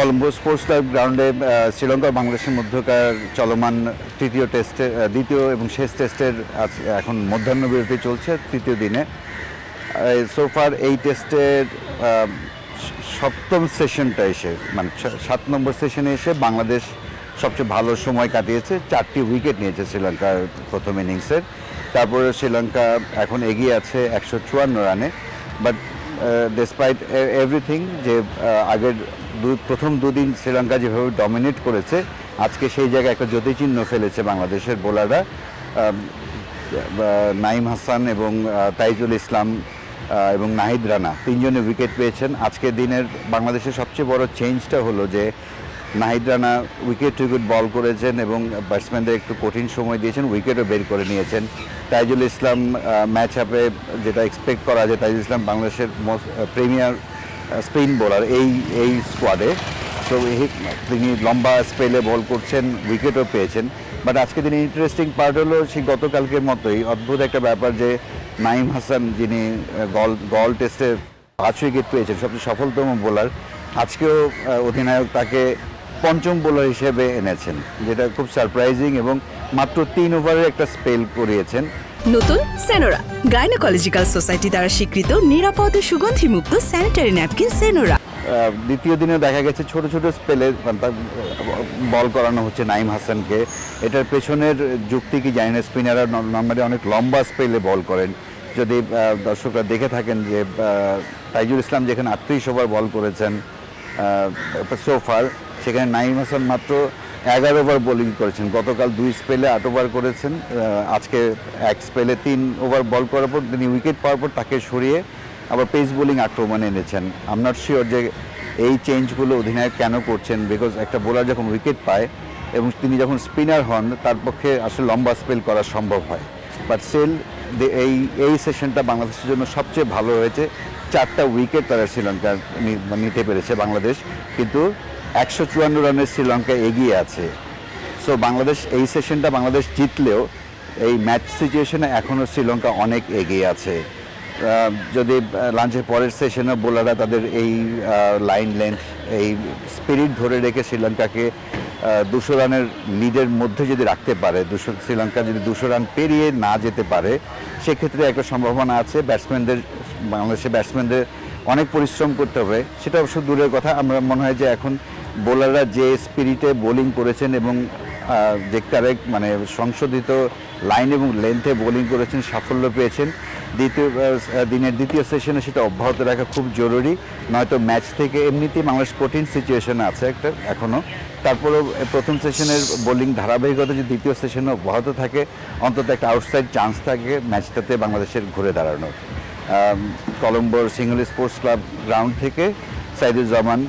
Colombo sports club গ্রাউন্ডে শ্রীলঙ্কা বাংলাদেশের মধ্যকার চলমান তৃতীয় টেস্টে দ্বিতীয় এবং শেষ টেস্টের আজ এখন মধ্যাহ্ন বিরতি চলছে তৃতীয় দিনে। সোফার এই টেস্টের সপ্তম সেশনটা এসে মানে সাত নম্বর সেশনে এসে বাংলাদেশ সবচেয়ে ভালো সময় কাটিয়েছে, চারটি উইকেট নিয়েছে শ্রীলঙ্কার প্রথম ইনিংসের তারপরে শ্রীলঙ্কা এখন এগিয়ে আছে একশো চুয়ান্ন রানে বাট ডেসপাইট এভরিথিং যে আগের দু, প্রথম দুদিন শ্রীলঙ্কা যেভাবে ডমিনেট করেছে, আজকে সেই জায়গায় একটা জ্যোতিচিহ্ন ফেলেছে বাংলাদেশের বোলাররা। নাইম হাসান এবং তাইজুল ইসলাম এবং নাহিদ রানা তিনজনে উইকেট পেয়েছেন। আজকের দিনের বাংলাদেশের সবচেয়ে বড় চেঞ্জটা হলো যে Nahid Rana wicket wicket ball করেছেন এবং ব্যাটসম্যানদের একটু কঠিন সময় দিয়েছেন উইকেটও বের করে নিয়েছেন। তাইজুল ইসলাম ম্যাচ আপে যেটা এক্সপেক্ট করা যায়, তাইজুল ইসলাম বাংলাদেশের মোস্ট প্রিমিয়ার স্পিন বোলার এই এই স্কোয়াডে সো তিনি লম্বা স্পেলে বল করছেন উইকেটও পেয়েছেন। বাট আজকে তিনি ইন্টারেস্টিং পার্ট হলো, সেই গতকালকের মতোই অদ্ভুত একটা ব্যাপার যে নাইম হাসান যিনি গল গল টেস্টে পাঁচ উইকেট পেয়েছেন, সবচেয়ে সফলতম বোলার আজকেও অধিনায়ক তাকে পঞ্চম বোলার হিসেবে এনেছেন যেটা খুব সারপ্রাইজিং এবং মাত্র তিন ওভারের একটা স্পেল করিয়েছেন। নতুন সেনোরা গাইনোকলজিক্যাল সোসাইটি দ্বারা স্বীকৃত নিরাপদ ও সুগন্ধিমুক্ত স্যানিটারি ন্যাপকিন সেনোরা দ্বিতীয় দিনে দেখা গেছে ছোট ছোট স্পেলে বল করানো হচ্ছে নাইম হাসানকে। এটার পেছনের যুক্তি কি জানি না স্পিনাররা নর্মালি অনেক লম্বা স্পেলে বল করেন। যদি দর্শকরা দেখে থাকেন যে তাইজুল ইসলাম যেখানে আটত্রিশ ওভার বল করেছেন সোফার সেখানে নাইম হাসান মাত্র এগারো ওভার বোলিং করেছেন। গতকাল দুই স্পেলে আট ওভার করেছেন আজকে এক স্পেলে তিন ওভার বল করার পর তিনি উইকেট পাওয়ার পর তাকে সরিয়ে আবার পেস বোলিং আক্রমণে এনেছেন। আম নট শিওর যে এই চেঞ্জগুলো অধিনায়ক কেন করছেন বিকজ একটা বোলার যখন উইকেট পায় এবং তিনি যখন স্পিনার হন, তার পক্ষে আসলে লম্বা স্পেল করা সম্ভব হয়। বাট স্টিল এই এই সেশনটা বাংলাদেশের জন্য সবচেয়ে ভালো হয়েছে। চারটা উইকেট তারা শ্রীলঙ্কা নিতে পেরেছে বাংলাদেশ। কিন্তু একশো চুয়ান্ন রানের শ্রীলঙ্কা এগিয়ে আছে। সো বাংলাদেশ এই সেশনটা বাংলাদেশ জিতলেও এই ম্যাচ সিচুয়েশনে এখনও শ্রীলঙ্কা অনেক এগিয়ে আছে। যদি লাঞ্চের পরের সেশনে বোলাররা তাদের এই লাইন লেন্থ এই স্পিরিট ধরে রেখে শ্রীলঙ্কাকে দুশো রানের লিডের মধ্যে যদি রাখতে পারে, দুশো, শ্রীলঙ্কা যদি দুশো রান পেরিয়ে না যেতে পারে, সেক্ষেত্রে একটা সম্ভাবনা আছে। ব্যাটসম্যানদের বাংলাদেশের ব্যাটসম্যানদের অনেক পরিশ্রম করতে হবে। সেটা অবশ্য দূরের কথা। আমরা, মনে হয় যে এখন বোলাররা যে স্পিরিটে বোলিং করেছেন এবং যে কারেক্ট মানে সংশোধিত লাইন এবং লেন্থে বোলিং করেছেন, সাফল্য পেয়েছেন। দ্বিতীয় দিনের দ্বিতীয় সেশনে সেটা অব্যাহত রাখা খুব জরুরি। নয়তো ম্যাচ থেকে এমনিতেই বাংলাদেশ কঠিন সিচুয়েশনে আছে একটা এখনও তারপরেও প্রথম সেশনের বোলিং ধারাবাহিকতা যদি দ্বিতীয় সেশনে অব্যাহত থাকে, অন্তত একটা আউটসাইড চান্স থাকে ম্যাচটাতে বাংলাদেশের ঘুরে দাঁড়ানোর। কলম্বোর সিঙ্গল স্পোর্টস ক্লাব গ্রাউন্ড থেকে সাইদুজ্জামান